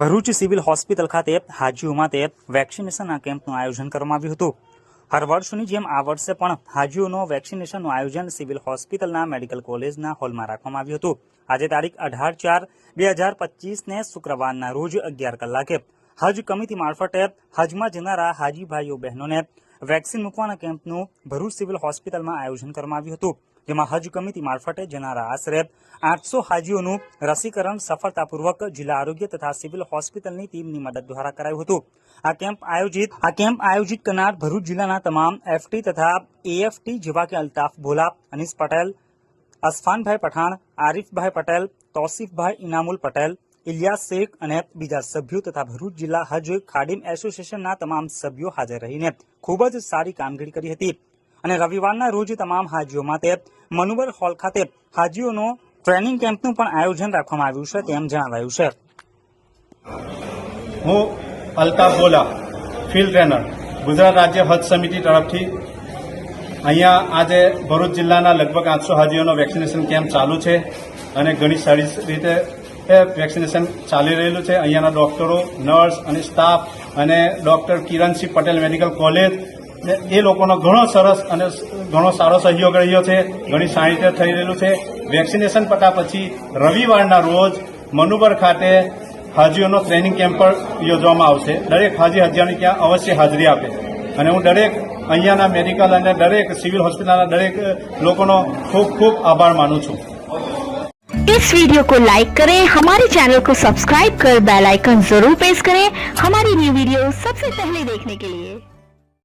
Bharuch civil hospital ખાતે હાજીઓ માટે વેક્સિનેશનના કેમ્પનું આયોજન કરવામાં આવ્યું હતું. હર વર્ષની જેમ આ વર્ષે પણ હાજીઓનો વેક્સિનેશનનું આયોજન સિવિલ હોસ્પિટલના મેડિકલ કોલેજના હોલમાં રાખવામાં આવ્યું હતું. આજે તારીખ અઢાર ચાર બે હજાર પચીસને શુક્રવારના રોજ અગિયાર કલાકે હજ કમિટી મારફતે હજમાં જનારા હાજી ભાઈઓ બહેનોને વેક્સિન મૂકવાના કેમ્પનું ભરૂચ સિવિલ હોસ્પિટલમાં આયોજન કરવામાં આવ્યું હતું. જેમાં હજ કમિટી મારફતે જનારા આશરે આઠસો હાજીઓનું રસીકરણ સફળતાપૂર્વક જિલ્લા આરોગ્ય તથા સિવિલ હોસ્પિટલની ટીમની મદદ દ્વારા કરાયું હતું. આ કેમ્પ આયોજિત, આ કેમ્પ આયોજિત કરનાર ભરૂચ જિલ્લાના તમામ એફટી તથા એએફટી જેવા કે અલ્તાફ ભોલા અનીસ પટેલ, અસફાનભાઈ પઠાણ, આરીફભાઈ પટેલ, તોસીફભાઈ ઇનામુલ પટેલ, ઇલિયાસ શેખ અને બીજા સભ્યો તથા ભરૂચ જિલ્લા હજ ખાડીમ એસોસિએશનના તમામ સભ્યો હાજર રહીને ખૂબ જ સારી કામગીરી કરી હતી. અને રવિવારના રોજ તમામ હાજીઓ માટે મનુબર હોલ ખાતે હાજીઓનો ટ્રેનિંગ કેમ્પનું પણ આયોજન રાખવામાં આવ્યું છે તેમ જણાવાયું છે. હું અલ્તાફ બોલા, ફિલ્ડ ટ્રેનર, ગુજરાત રાજ્ય હજ સમિતિ તરફથી અહીંયા આજે ભરૂચ જિલ્લાના લગભગ આઠસો હાજીઓનો વેક્સિનેશન કેમ્પ ચાલુ છે અને ઘણી સારી રીતે વેક્સિનેશન ચાલી રહેલું છે. અહીંયાના ડોક્ટરો, નર્સ અને સ્ટાફ અને doctor Kiransinh Patel medical college એ લોકોનો ઘણો સરસ અને ઘણો સારો સહયોગ રહ્યો છે ઘણી સારી રીતે થઈ રહેલું છે વેક્સિનેશન પતા પછી રવિવારના રોજ મનુબર ખાતે હાજીઓનો ટ્રેનિંગ કેમ્પ પણ યોજવામાં આવશે દરેક હાજી હાજીઓની ત્યાં અવશ્ય હાજરી આપે અને હું દરેક અહીંયાના મેડિકલ અને દરેક સિવિલ હોસ્પિટલના દરેક લોકોનો ખૂબ ખૂબ આભાર માનું છું इस वीडियो को लाइक करें हमारे चैनल को सब्सक्राइब कर बेल आइकन जरूर प्रेस करें हमारी न्यू वीडियो सबसे पहले देखने के लिए